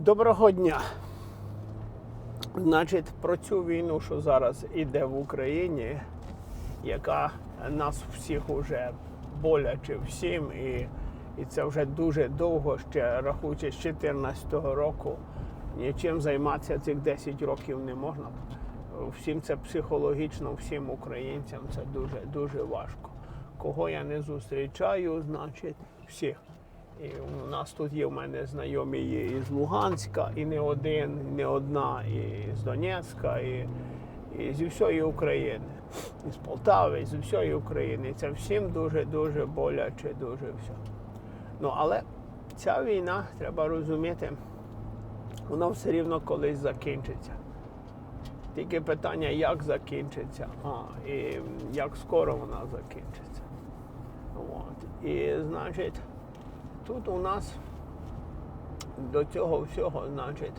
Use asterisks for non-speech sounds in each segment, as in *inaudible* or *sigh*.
Доброго дня. Значить, про цю війну, що зараз іде в Україні, яка нас всіх уже боляче всім, і, і це вже дуже довго, ще рахуючи з 2014 року, нічим займатися цих 10 років не можна. Всім це психологічно, всім українцям це дуже дуже важко. Кого я не зустрічаю, значить всіх. І у нас тут є в мене знайомі є із Луганська, і не один, і не одна, і з Донецька, і, і зі всієї України, і з Полтави, і з всієї України. І це всім дуже-дуже боляче, дуже все. Ну, але ця війна, треба розуміти, вона все рівно колись закінчиться. Тільки питання, як закінчиться, а, і як скоро вона закінчиться. От. І значить, тут у нас до цього всього, значить,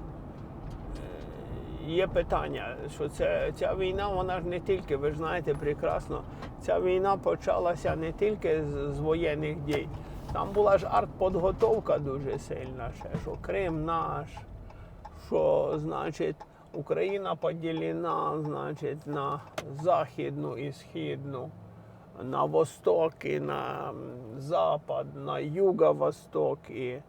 е, є питання, що це, ця війна, вона ж не тільки, ви ж знаєте прекрасно, ця війна почалася не тільки з, з воєнних дій. Там була ж артподготовка дуже сильна, ще, що Крим наш, що, значить, Україна поділена, значить, на західну і східну на восток і на запад, на юго-восток. І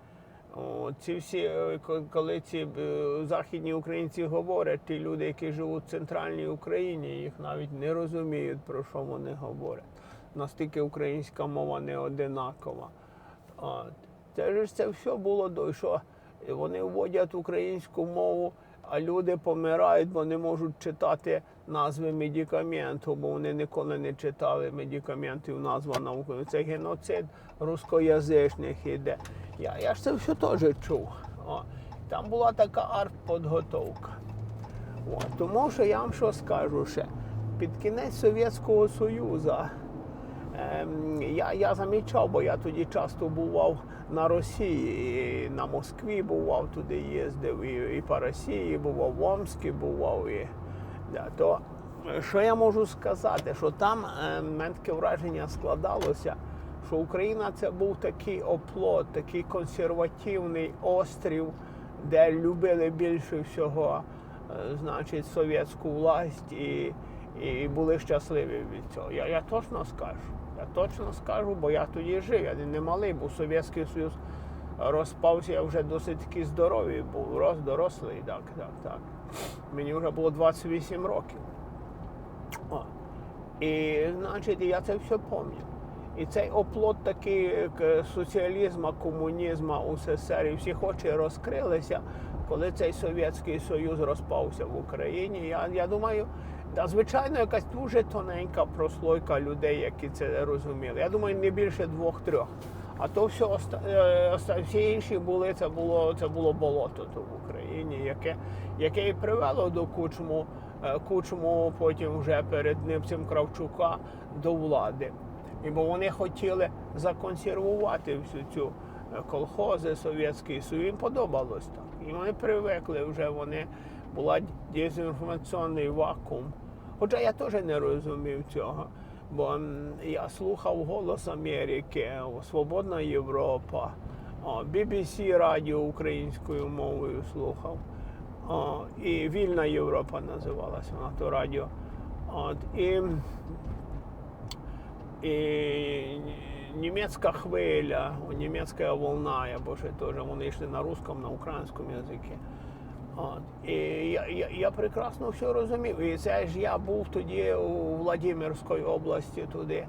ці всі, е, коли ці е, західні українці говорять, ті люди, які живуть в центральній Україні, їх навіть не розуміють, про що вони говорять. Настільки українська мова не одинакова. Це ж це все було до що вони вводять українську мову, а люди помирають, бо не можуть читати назви медикаменту, бо вони ніколи не читали медикаментів назва наукові. Це геноцид рускоязичних іде. Я, я ж це все теж чув. О, там була така артподготовка. От, тому що я вам що скажу ще, під кінець Совєтського Союзу я, я замічав, бо я тоді часто бував на Росії, і на Москві бував, туди їздив, і, і по Росії бував, в Омскі бував. І, то е, що я можу сказати, що там е, мене таке враження складалося, що Україна це був такий оплот, такий консервативний острів, де любили більше всього, е, значить, совєтську власть і, і були щасливі від цього. Я, я точно скажу. Я точно скажу, бо я тоді жив, я не- малий, був Совєтський Союз розпався, я вже досить таки здоровий був, рос, дорослий, так, так, так. Мені вже було 28 років. О. І, значить, я це все пам'ятаю. І цей оплот такий соціалізму, комунізму, УССР, і всі очі розкрилися, коли цей Совєтський Союз розпався в Україні. Я, я думаю, да, звичайно, якась дуже тоненька прослойка людей, які це розуміли. Я думаю, не більше двох-трьох. А то все оста- е, всі інші були, це було, це було болото то в Україні, яке, яке і привело до кучму, е, кучму потім вже перед ним Кравчука до влади. І бо вони хотіли законсервувати всю цю е, колхози, Совєтський Союз. Їм подобалось так. І вони привикли вже, вони була дезінформаційний вакуум. Хоча я теж не розумів цього. Бо я слухав Голос Америки, Свободна Європа, BBC радіо українською мовою слухав. І Вільна Європа називалася вона то радіо. От, і, і німецька хвиля, німецька волна, або ще теж вони йшли на русском, на українському язикі. От. І я, я, я прекрасно все розумів. І це ж я був тоді у Владимирській області туди.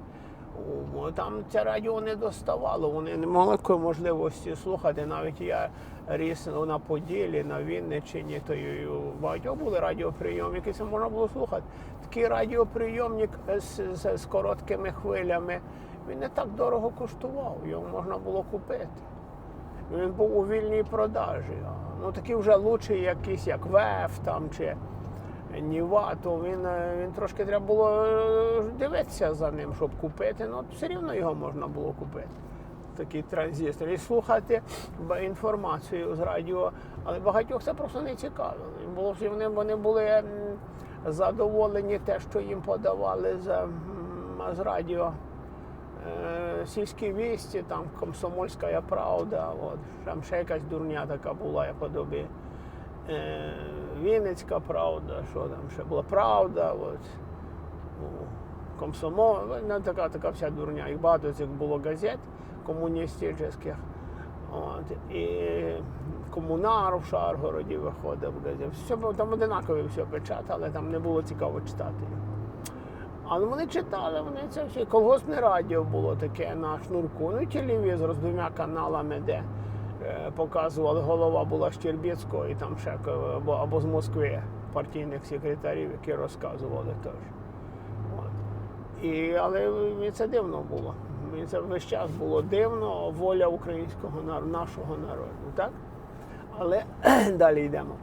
Там це радіо не доставало, вони не мали такої можливості слухати. Навіть я ріс на Поділі, на Вінниччині, то й у багатьох були радіоприйомники, це можна було слухати. Такий радіоприйомник з, з, з короткими хвилями, він не так дорого коштував, його можна було купити. Він був у вільній продажі. Ну такі вже лучші якісь, як ВЕФ там чи Ніва, то він, е, він трошки треба було е, дивитися за ним, щоб купити. Ну все рівно його можна було купити. Такий транзистор. І слухати інформацію з радіо, але багатьох це просто не цікавило. Було, вони, вони були задоволені те, що їм подавали з, з радіо е, сільські вісті, там комсомольська правда, от, там ще якась дурня така була, я подобі. Е, Вінницька правда, що там ще була правда, от, ну, комсомол, ну, така, така вся дурня. І багато цих було газет комуністичних. От, і комунар в Шаргороді виходив газет. Все, там одинаково все печатали, там не було цікаво читати. Але вони читали, вони це все. Колгоспне радіо було таке на шнурку. Ну телевізор з двома каналами, де е, показували, голова була Щербіцького і там ще е, або, або з Москви партійних секретарів, які розказували теж. От. І, але мені це дивно було. Мені це весь час було дивно, воля українського народу, нашого народу. Так? Але *clears throat* далі йдемо.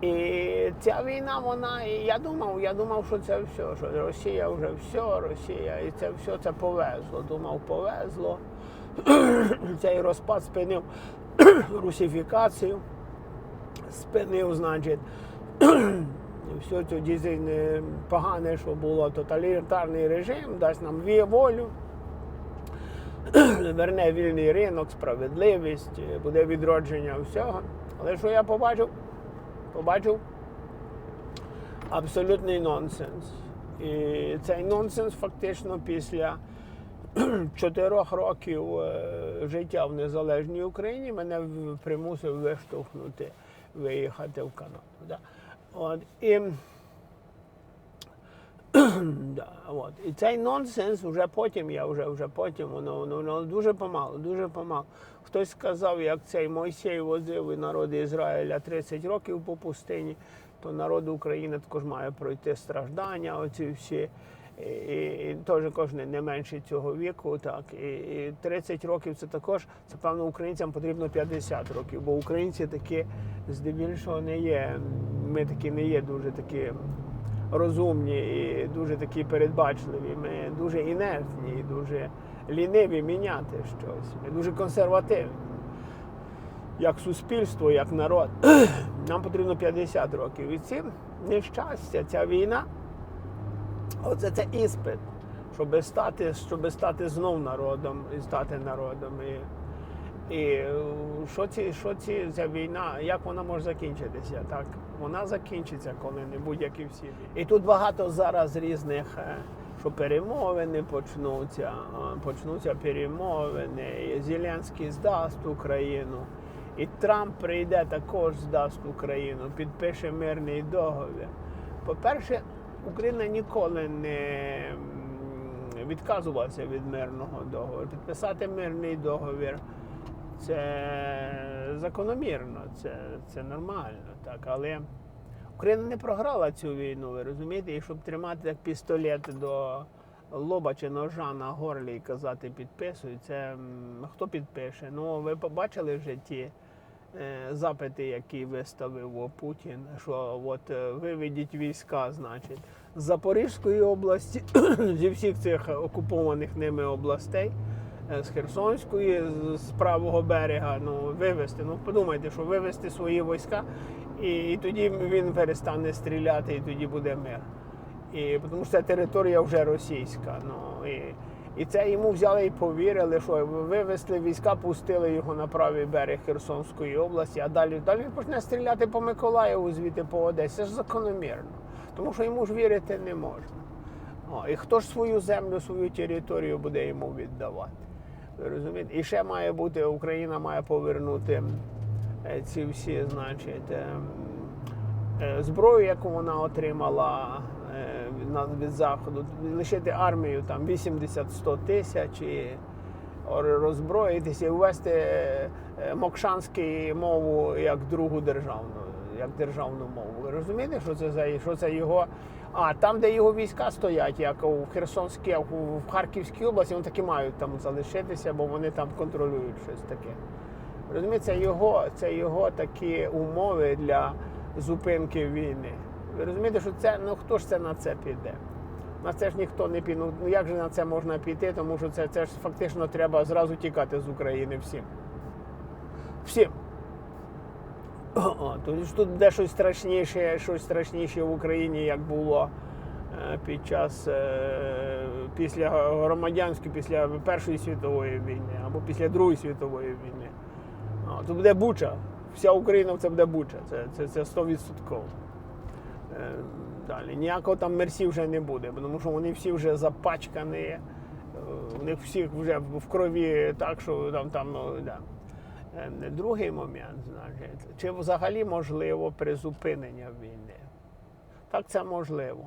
І ця війна, вона, і я думав, я думав, що це все, що Росія вже все, Росія, і це все це повезло. Думав, повезло. *clears throat* Цей розпад спинив *clears throat* русифікацію, спинив, значить, *clears throat* все це дійсно погане, що було тоталітарний режим, дасть нам волю. Верне вільний ринок, справедливість, буде відродження всього. Але що я побачив? Побачив абсолютний нонсенс. І цей нонсенс фактично після *clears throat* чотирьох років е, життя в незалежній Україні мене примусив виштовхнути, виїхати в Канаду. От, і, от. і цей нонсенс вже потім, я вже, вже потім, воно, воно, воно дуже помало, дуже помало. Хтось сказав, як цей Мойсей возив і народ Ізраїля 30 років по пустині, то народ України також має пройти страждання, оці всі. І, і, і теж кожен не менше цього віку, так і, і 30 років це також це певно українцям потрібно 50 років, бо українці такі здебільшого не є. Ми такі не є дуже такі розумні і дуже такі передбачливі. Ми дуже інертні, і дуже ліниві міняти щось. Ми дуже консервативні. Як суспільство, як народ. *clears throat* Нам потрібно 50 років. І ці нещастя, ця війна. Оце це іспит, щоб стати, щоб стати знов народом і стати народом. І, і е, що, ці, що ці, ця війна, як вона може закінчитися? Так, вона закінчиться коли-небудь, як і всі. І тут багато зараз різних, е, що перемовини почнуться, почнуться перемовини, і Зеленський здасть Україну. І Трамп прийде також здасть Україну, підпише мирний договір. По-перше, Україна ніколи не відказувалася від мирного договору. Підписати мирний договір це закономірно, це, це нормально. Так. Але Україна не програла цю війну, ви розумієте? І щоб тримати так пістолет до лоба чи ножа на горлі і казати підписуй, це хто підпише? Ну, ви побачили вже ті е, запити, які виставив Путін, що от е, виведіть війська, значить, з Запорізької області, *clears throat* зі всіх цих окупованих ними областей, з Херсонської, з- з правого берега, ну вивезти. Ну подумайте, що вивезти свої війська, і, і тоді він перестане стріляти, і тоді буде мир. І тому що ця територія вже російська. Ну і, і це йому взяли і повірили, що вивезли війська, пустили його на правий берег Херсонської області, а далі далі він почне стріляти по Миколаєву, звідти по Одесі. Це ж закономірно. Тому що йому ж вірити не можна. О, і хто ж свою землю, свою територію буде йому віддавати? Розумієте? І ще має бути, Україна має повернути е, ці всі, значить, ем, е, зброю, яку вона отримала е, від заходу, лишити армію там 80-100 тисяч і роззброїтися і ввести е, е, мокшанську мову як другу державну, як державну мову. Ви розумієте, що це за що це його? А там, де його війська стоять, як у Херсонській, в Харківській області, вони таки мають там залишитися, бо вони там контролюють щось таке. Розумієте, це його, це його такі умови для зупинки війни. Ви розумієте, що це ну хто ж це на це піде? На це ж ніхто не піде. Ну як же на це можна піти? Тому що це, це ж фактично треба зразу тікати з України всім. Всім. Тут де щось страшніше, щось страшніше в Україні, як було е, під час е, після громадянської, після Першої світової війни або після Другої світової війни. Це буде Буча. Вся Україна це буде Буча. Це, це, це 100%. Е, Далі. Ніякого там мерсі вже не буде, тому що вони всі вже запачкані, у них всіх вже в крові так, що там, там ну, да. Е, Другий момент, значить, чи взагалі можливо призупинення війни? Так, це можливо.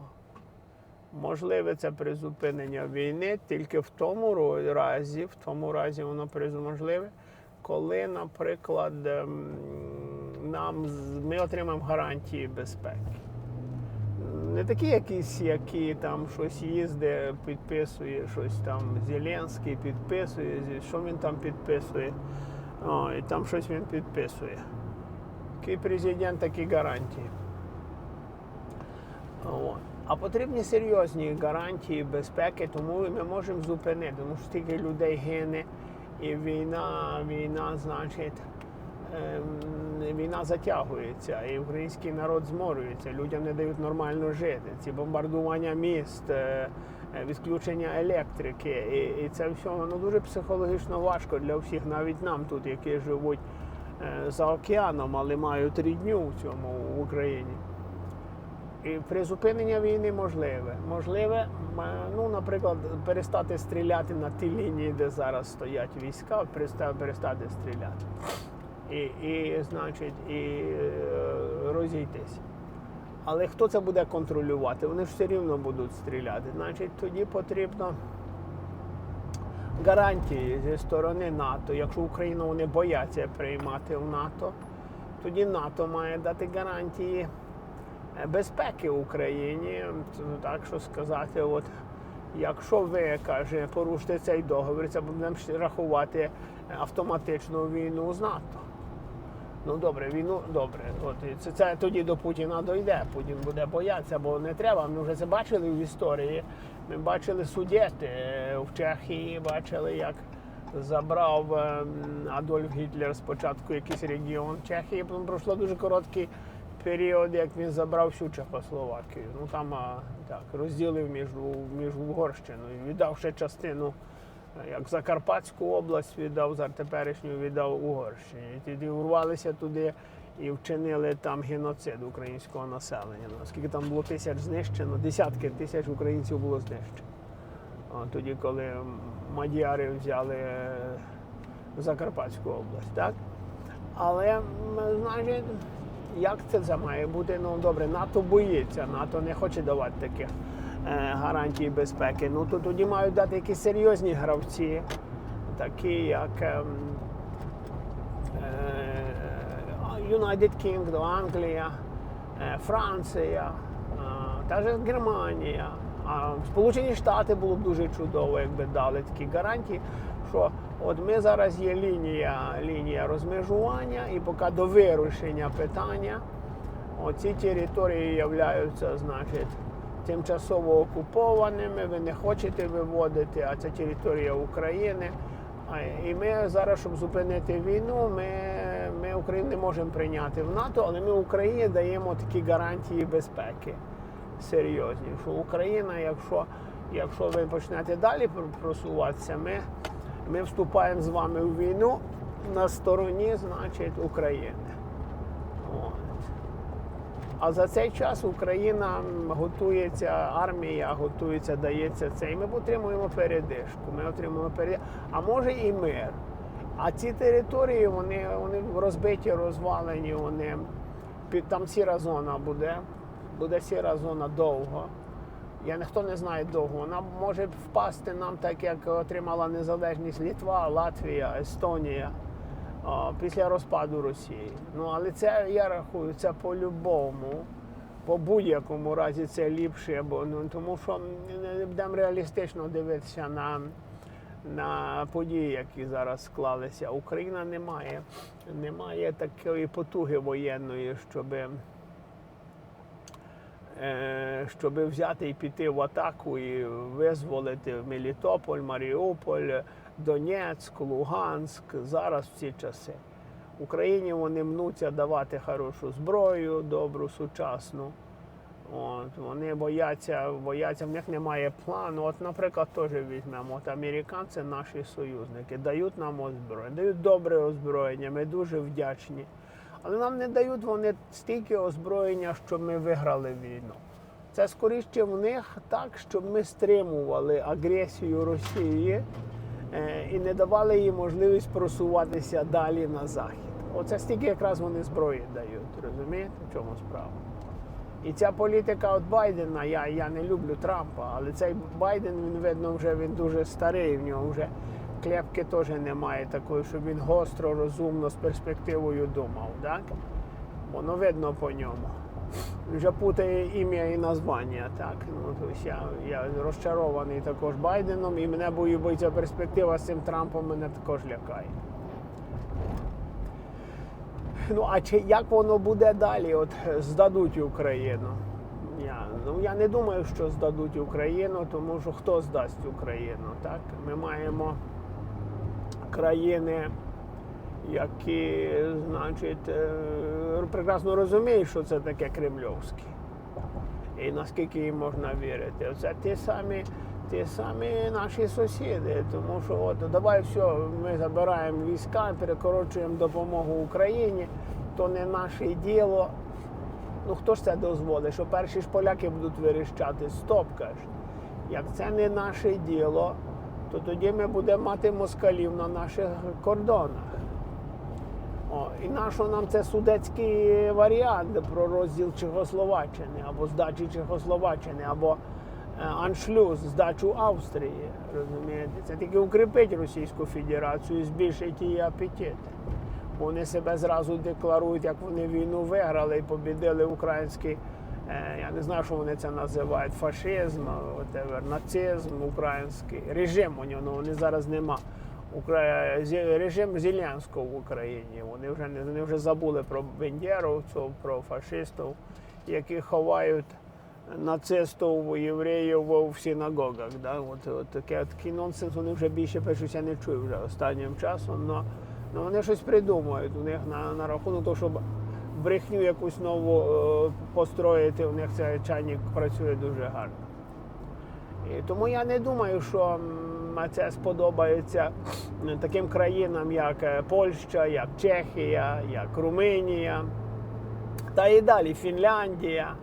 Можливе це призупинення війни тільки в тому разі, в тому разі воно можливе, коли, наприклад, ем, нам ми отримаємо гарантії безпеки. Не такі якісь, які там щось їздить, підписує, щось там Зеленський підписує, що він там підписує. О, і там щось він підписує. Який президент, такі гарантії. От. А потрібні серйозні гарантії безпеки, тому ми можемо зупинити, тому що стільки людей гине, і війна, війна, значить, ем, війна затягується, і український народ зморюється, людям не дають нормально жити. Ці бомбардування міст, е, відключення електрики, і, і це все воно дуже психологічно важко для всіх, навіть нам тут, які живуть е, за океаном, але мають рідню в цьому в Україні. І призупинення війни можливе. Можливе, ну, наприклад, перестати стріляти на тій лінії, де зараз стоять війська, перестати, стріляти. І, і значить, і е, розійтись. Але хто це буде контролювати? Вони ж все рівно будуть стріляти. Значить, тоді потрібно гарантії зі сторони НАТО. Якщо Україну вони бояться приймати в НАТО, тоді НАТО має дати гарантії е, безпеки Україні. Так що сказати, от якщо ви каже, порушите цей договір, це будемо рахувати автоматичну війну з НАТО. Ну добре, війну добре. От це, це тоді до Путіна дойде. Путін буде боятися, бо не треба. Ми вже це бачили в історії. Ми бачили судети е, в Чехії, бачили, як забрав ем, Адольф Гітлер спочатку якийсь регіон Чехії. Потім пройшло дуже короткий період, як він забрав всю Чехословакію. Ну там так розділив між, між Угорщиною, віддав ще частину як Закарпатську область віддав, зараз теперішню віддав Угорщині. Тоді урвалися туди і вчинили там геноцид українського населення. Наскільки там було тисяч знищено, десятки тисяч українців було знищено. Тоді, коли мадяри взяли е, Закарпатську область, так? Але, значить, як це має бути? Ну добре, НАТО боїться, НАТО не хоче давати таких е, гарантій безпеки. Ну то тоді мають дати якісь серйозні гравці, такі як ем, е, United Kingdom, Англія, е, Франція, та ж Германія. А Сполучені Штати було б дуже чудово, якби дали такі гарантії, що от ми зараз є лінія, лінія розмежування, і поки до вирішення питання оці території являються, значить, тимчасово окупованими, ви не хочете виводити, а це територія України. І ми зараз, щоб зупинити війну, ми, ми Україну не можемо прийняти в НАТО, але ми Україні даємо такі гарантії безпеки серйозні. Що Україна, якщо, якщо ви почнете далі пр- просуватися, ми, ми вступаємо з вами в війну на стороні, значить, України. А за цей час Україна готується, армія готується, дається це. І ми отримуємо передишку. Ми отримуємо передишку. А може і мир. А ці території вони, вони розбиті, розвалені, вони під там сіра зона буде. Буде сіра зона довго. Я ніхто не знає довго. Вона може впасти нам так, як отримала незалежність Літва, Латвія, Естонія після розпаду Росії. Ну але це я рахую, це по-любому. По будь-якому разі це ліпше, бо ну тому що не будемо реалістично дивитися на, на події, які зараз склалися. Україна не має, не має такої потуги воєнної, щоби е, щоб взяти і піти в атаку і визволити Мелітополь, Маріуполь, Донецьк, Луганськ зараз в ці часи. Україні вони мнуться давати хорошу зброю, добру, сучасну. От, вони бояться, бояться, в них немає плану. От, наприклад, теж візьмемо. От американці наші союзники дають нам озброєння, дають добре озброєння, ми дуже вдячні. Але нам не дають вони стільки озброєння, щоб ми виграли війну. Це скоріше в них так, щоб ми стримували агресію Росії і не давали їй можливість просуватися далі на захід. Оце стільки якраз вони зброї дають. Розумієте, в чому справа? І ця політика от Байдена, я, я не люблю Трампа, але цей Байден, він видно, вже він дуже старий, в нього вже клепки теж немає такої, щоб він гостро, розумно, з перспективою думав. Так? Воно видно по ньому. Вже путає ім'я і названня. Так? Ну, тобто я, я розчарований також Байденом, і мене боїться перспектива з цим Трампом мене також лякає. Ну, а чи як воно буде далі? От здадуть Україну. Я, ну, я не думаю, що здадуть Україну, тому що хто здасть Україну? Так? Ми маємо країни, які, значить, е, прекрасно розуміють, що це таке кремльовське. І наскільки їм можна вірити. Це ті самі, ті самі наші сусіди. Тому що от давай все, ми забираємо війська, перекорочуємо допомогу Україні, то не наше діло. Ну хто ж це дозволить? Що перші ж поляки будуть вирішати? Стоп, каже. Як це не наше діло, то тоді ми будемо мати москалів на наших кордонах. О, і нащо нам це судецький варіант про розділ Чехословаччини або здачі Чехословаччини, або е, аншлюз, здачу Австрії. Розумієте? Це тільки укріпить Російську Федерацію і збільшить її апетити. Вони себе зразу декларують, як вони війну виграли і побідили український. е, Я не знаю, що вони це називають фашизм, whatever, нацизм український режим у нього, ну, вони зараз нема. Укра- Режим Зеленського в Україні. Вони вже не вони вже забули про бендєровців, про фашистів, які ховають нацистів, євреїв в синагогах. Да? От, от таке, такий нонсенс вони вже більше пишуть, не чую вже останнім часом. Но, но вони щось придумують у них на, на рахунок того, щоб брехню якусь нову е, построїти. У них цей чайник працює дуже гарно. І тому я не думаю, що це сподобається таким країнам, як е, Польща, як Чехія, як Румунія, та і далі Фінляндія,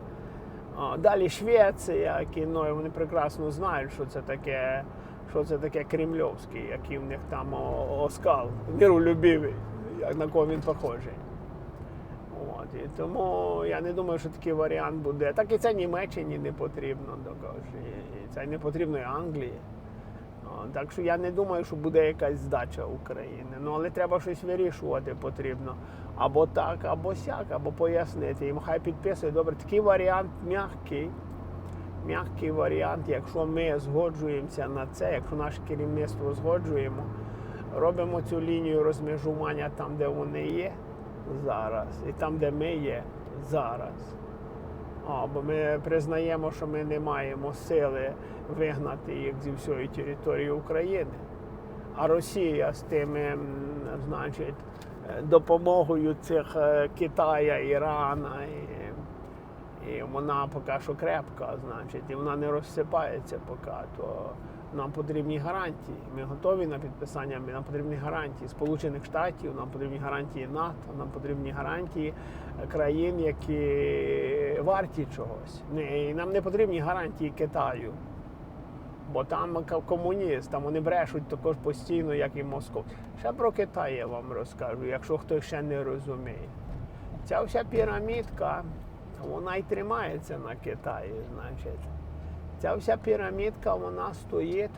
далі Швеція, які ну, вони прекрасно знають, що це таке, що це таке кремльовський, який в них там оскал, миролюбивий, як на кого він похожий. От, і тому я не думаю, що такий варіант буде. Так і це Німеччині не потрібно також. І це не потрібно і Англії. Так що я не думаю, що буде якась здача України. Ну але треба щось вирішувати потрібно. Або так, або сяк, або пояснити. Їм хай підписують. Добре, такий варіант м'який. М'який варіант, якщо ми згоджуємося на це, якщо наше керівництво згоджуємо, робимо цю лінію розмежування там, де вони є зараз, і там, де ми є зараз. А, бо ми признаємо, що ми не маємо сили вигнати їх зі всієї території України. А Росія з тими, значить, е, допомогою цих е, Китая, Ірана, і, і вона поки що крепка, значить, і вона не розсипається поки. То нам потрібні гарантії. Ми готові на підписання. Нам потрібні гарантії Сполучених Штатів, нам потрібні гарантії НАТО, нам потрібні гарантії країн, які варті чогось. Нам не потрібні гарантії Китаю. Бо там комуніст, там вони брешуть також постійно, як і Москва. Ще про Китай я вам розкажу, якщо хтось ще не розуміє. Ця вся пірамідка, вона й тримається на Китаї, значить. Ця вся пірамідка, вона стоїть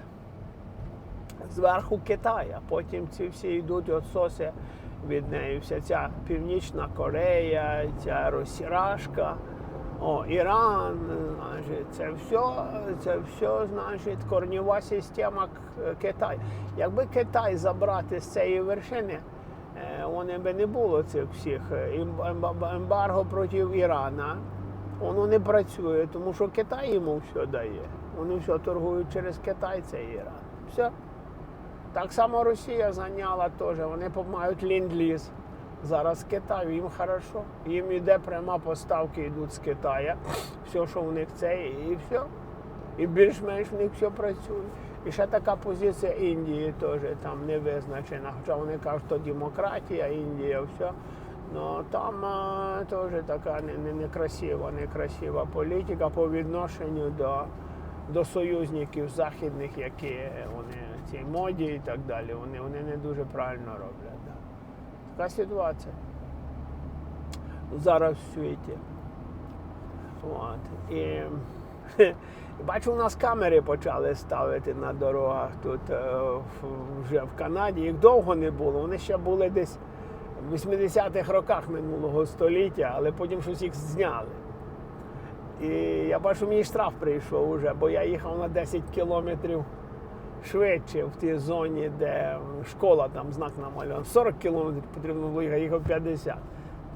зверху Китая. Потім ці всі йдуть отсоси від неї. Вся ця Північна Корея, ця Росірашка, о, Іран, значить, це все, це все, значить, корнєва система Китаю. Якби Китай забрати з цієї вершини, е, вони би не було цих всіх емба- ембарго проти Ірана. Воно не працює, тому що Китай йому все дає. Вони все торгують через Китай, це Іран. Все. Так само Росія зайняла теж. Вони мають ленд-ліз. Зараз з Китаю їм хорошо. Їм іде пряма поставки йдуть з Китаю. Все, що в них це, і все. І більш-менш в них все працює. І ще така позиція Індії теж там не визначена. Хоча вони кажуть, що демократія, Індія, все. Ну там а, теж така не- не- некрасива, некрасива політика по відношенню до, до союзників західних, які вони ці моді і так далі. Вони, вони не дуже правильно роблять. Да. Така ситуація. Зараз в світі. От. І *laughs* бачу, у нас камери почали ставити на дорогах тут е, вже в Канаді. Їх довго не було. Вони ще були десь в 80-х роках минулого століття, але потім щось їх зняли. І я бачу, мені штраф прийшов уже, бо я їхав на 10 кілометрів швидше в тій зоні, де школа там знак намальований. 40 кілометрів потрібно було їхати, їхав 50.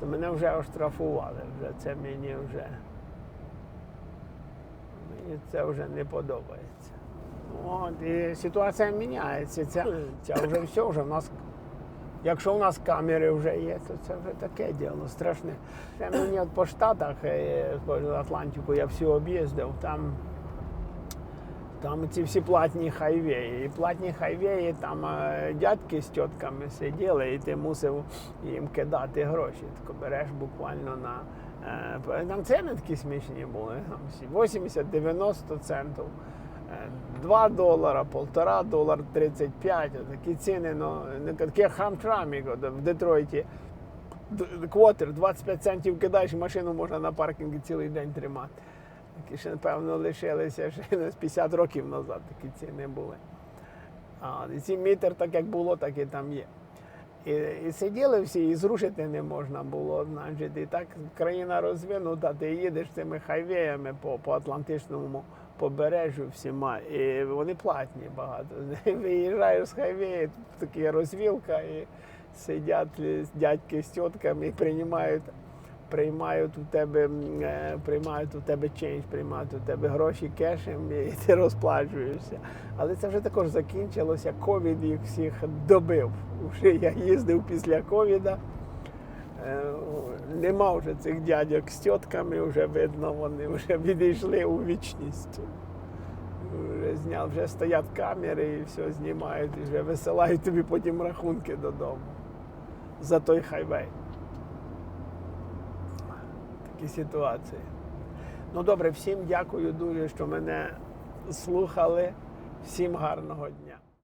То мене вже оштрафували. Вже це мені вже. Мені це вже не подобається. От, і ситуація міняється. Ця, ця вже все, вже в нас. Якщо в нас камери вже є, то це вже таке діло страшне. Ще мені от по Штатах, е, по Атлантику я всі об'їздив, там, там ці всі платні хайвеї. І платні хайвеї, там е, дядьки з тітками сиділи, і ти мусив їм кидати гроші. Тако береш буквально на. е, Там ціни такі смішні були. там 80-90 центів. Е, 2 долара, полтора долар 35, такі ціни, ну, не такі хамтрамі в Детройті. Квотер, 25 центів кидаєш, машину можна на паркінгі цілий день тримати. Такі ще, напевно, лишилися ще десь 50 років назад такі ціни були. А, і ці мітер, так як було, так і там є. І, і сиділи всі, і зрушити не можна було. Значить, і так країна розвинута, ти їдеш цими хайвеями по, по Атлантичному побережжю всіма, і вони платні багато. *laughs* Виїжджаєш з хайвея, тут така розвілка, і сидять дядьки з тітками і приймають. Приймають у тебе е, приймають у тебе ченж, приймають у тебе гроші кешем і *laughs* ти розплачуєшся. Але це вже також закінчилося. Ковід їх всіх добив. Вже я їздив після ковіда. Е, Нема вже цих дядьок з тітками, вже видно, вони вже відійшли у вічність. Вже зняв, вже стоять камери і все знімають, і вже висилають тобі потім рахунки додому за той хайвей. Такі ситуації. Ну добре, всім дякую дуже, що мене слухали. Всім гарного дня.